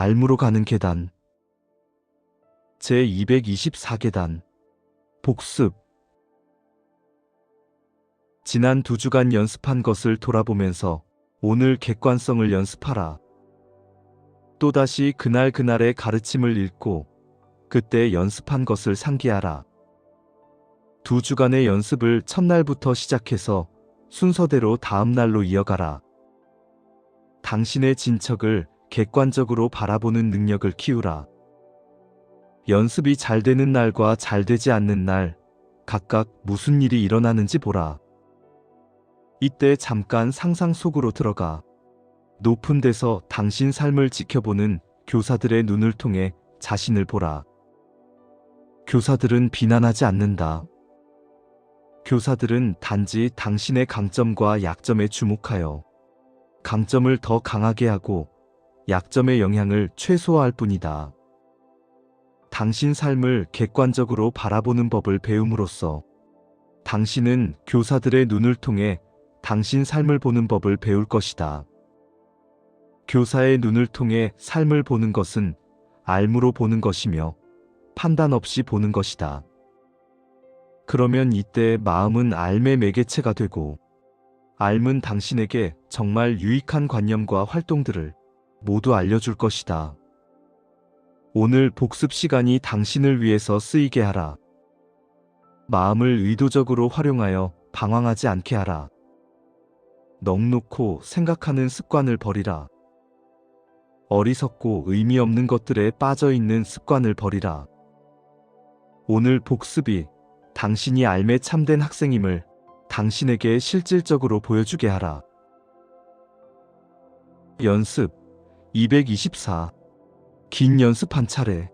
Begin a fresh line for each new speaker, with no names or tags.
알무로 가는 계단. 제 224계단. 복습. 지난 두 주간 연습한 것을 돌아보면서 오늘 객관성을 연습하라. 또다시 그날 그날의 가르침을 읽고 그때 연습한 것을 상기하라. 두 주간의 연습을 첫날부터 시작해서 순서대로 다음 날로 이어가라. 당신의 진척을 객관적으로 바라보는 능력을 키우라. 연습이 잘 되는 날과 잘 되지 않는 날, 각각 무슨 일이 일어나는지 보라. 이때 잠깐 상상 속으로 들어가. 높은 데서 당신 삶을 지켜보는 교사들의 눈을 통해 자신을 보라. 교사들은 비난하지 않는다. 교사들은 단지 당신의 강점과 약점에 주목하여 강점을 더 강하게 하고 약점의 영향을 최소화할 뿐이다. 당신 삶을 객관적으로 바라보는 법을 배움으로써 당신은 교사들의 눈을 통해 당신 삶을 보는 법을 배울 것이다. 교사의 눈을 통해 삶을 보는 것은 알무로 보는 것이며 판단 없이 보는 것이다. 그러면 이때 마음은 알의 매개체가 되고 알은 당신에게 정말 유익한 관념과 활동들을 모두 알려줄 것이다. 오늘 복습 시간이 당신을 위해서 쓰이게 하라. 마음을 의도적으로 활용하여 방황하지 않게 하라. 넉놓고 생각하는 습관을 버리라. 어리석고 의미 없는 것들에 빠져 있는 습관을 버리라. 오늘 복습이 당신이 알매 참된 학생임을 당신에게 실질적으로 보여주게 하라. 연습 224. 긴 연습 한 차례.